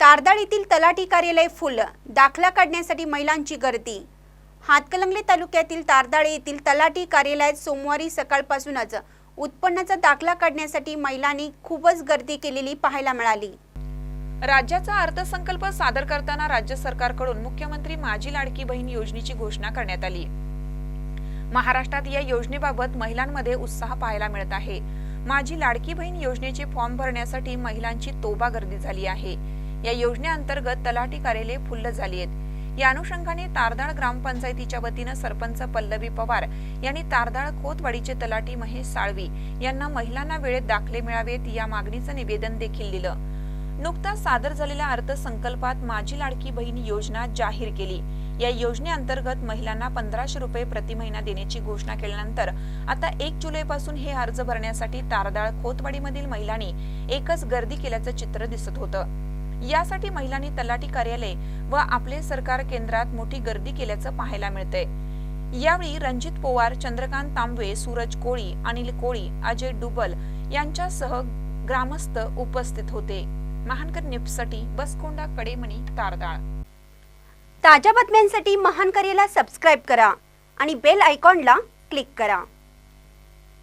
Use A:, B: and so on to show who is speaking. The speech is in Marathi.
A: तारदाळ येथील तलाठी कार्यालय फुल दाखला काढण्यासाठी महिलांची गर्दी. हातकलंगले तालुक्यातील तारदाळे येथील तलाठी कार्यालयात सोमवारी सकाळपासूनच उत्पन्नाचा दाखला काढण्यासाठी महिलांनी खूपच गर्दी केलेली पाहायला मिळाली.
B: राज्याचा अर्थसंकल्प सादर करताना राज्य सरकारकडून मुख्यमंत्री माझी लाडकी बहीण योजनेची घोषणा करण्यात आली. महाराष्ट्रात या योजनेबाबत महिलांमध्ये उत्साह पाहायला मिळत आहे. माझी लाडकी बहीण योजनेचे फॉर्म भरण्यासाठी महिलांची तोबा गर्दी झाली आहे. या योजनेअंतर्गत तलाठी कार्यालय फुल्ल झाली आहेत. या अनुषंगाने तारदाळ ग्रामपंचायतीच्या वतीनं सरपंच पल्लवी पवार यांनी तारदाळ खोतवाडीचे तलाठी महेश साळवी यांना महिलांना वेळेत दाखले मिळावेत या मागणीचं निवेदन देखील दिलं. नुकताच सादर झालेल्या अर्थसंकल्पात माझी लाडकी बहीण योजना जाहीर केली. या योजनेअंतर्गत महिलांना पंधराशे रुपये प्रति महिना देण्याची घोषणा केल्यानंतर आता एक जुलैपासून हे अर्ज भरण्यासाठी तारदाळ खोतवाडीमधील महिलांनी एकच गर्दी केल्याचं चित्र दिसत होतं. यासाठी महिलांनी तलाठी कार्यालय व आपले सरकार केंद्रात मोठी गर्दी केल्याचं पाहायला मिळतंय. यावेळी रणजित पोवार चंद्रकांत तांबवे सूरज कोळी अनिल कोळी अजय डुबल यांच्यासह ग्रामस्थ उपस्थित होते. महानकर निप्ससाठी बसकोंडा कडेमणी तारदाळ.
A: ताज्या बातम्यांसाठी महानकरेला सबस्क्राईब करा आणि बेल आयकॉनला क्लिक करा.